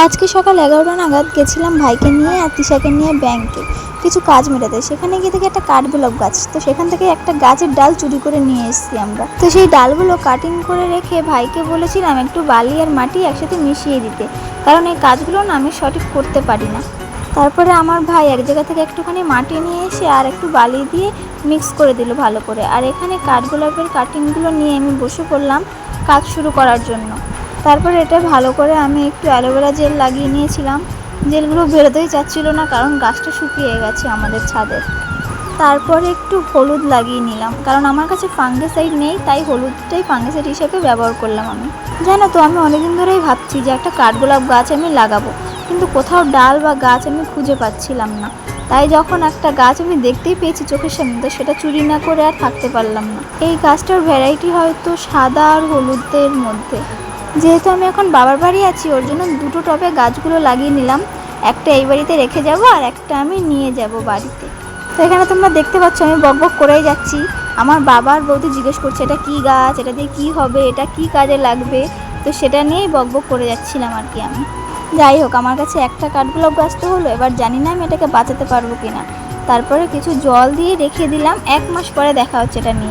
আজকে সকাল এগারোটা নাগাদ গেছিলাম ভাইকে নিয়ে আর তিশাকে নিয়ে ব্যাংকে। কিছু কাজ মেটাতে। সেখানে গিয়ে দেখি একটা কাঠগোলাপ গাছ। তো সেখান থেকে একটা গাছের ডাল চুরি করে নিয়ে এসেছি আমরা। তো সেই ডালগুলো কাটিং করে রেখে ভাইকে বলেছিলাম একটু বালি আর মাটি একসাথে মিশিয়ে দিতে। কারণ এই কাজগুলো না আমি সঠিক করতে পারি না। তারপরে আমার ভাই এক জায়গা থেকে একটুখানি মাটি নিয়ে এসে আর একটু বালি দিয়ে মিক্স করে দিল ভালো করে। আর এখানে কাঠগোলাপের কাটিংগুলো নিয়ে আমি বসে পড়লাম কাজ শুরু করার জন্য। তারপরে এটা ভালো করে আমি একটু অ্যালোভেরা জেল লাগিয়ে নিয়েছিলাম। জেলগুলো বেরোতেই চাচ্ছিল না, কারণ গাছটা শুকিয়ে গেছে আমাদের ছাদে। তারপরে একটু হলুদ লাগিয়ে নিলাম, কারণ আমার কাছে ফাঙ্গিসাইড নেই, তাই হলুদটাই ফাঙ্গিসাইড হিসেবে ব্যবহার করলাম আমি। জানো তো, আমি অনেকদিন ধরেই ভাবছি যে একটা কাঠগোলাপ গাছ আমি লাগাবো, কিন্তু কোথাও ডাল বা গাছ আমি খুঁজে পাচ্ছিলাম না। তাই যখন একটা গাছ আমি দেখতেই পেয়েছি চোখের সামনে, তো সেটা চুরি না করে আর থাকতে পারলাম না। এই গাছটার ভ্যারাইটি হয়তো সাদা আর হলুদের মধ্যে। যেহেতু আমি এখন বাবার বাড়ি আছি, ওর জন্য দুটো টবে গাছগুলো লাগিয়ে নিলাম। একটা এই বাড়িতে রেখে যাব আর একটা আমি নিয়ে যাব বাড়িতে। তো এখানে তোমরা দেখতে পাচ্ছ, আমি বক বক করেই যাচ্ছি। আমার বাবার বৌদি জিজ্ঞেস করছে, এটা কি গাছ? এটা দিয়ে কি হবে? এটা কি কাজে লাগবে? তো সেটা নিয়েই বক বক করে যাচ্ছিলাম আর কি আমি। যাই হোক, আমার কাছে একটা কাঠগোলাপ গাছ তো হলো, এবার জানি না আমি এটাকে বাঁচাতে পারব কিনা। তারপরে কিছু জল দিয়ে রেখে দিলাম, এক মাস পরে দেখা হচ্ছে এটা নিয়ে।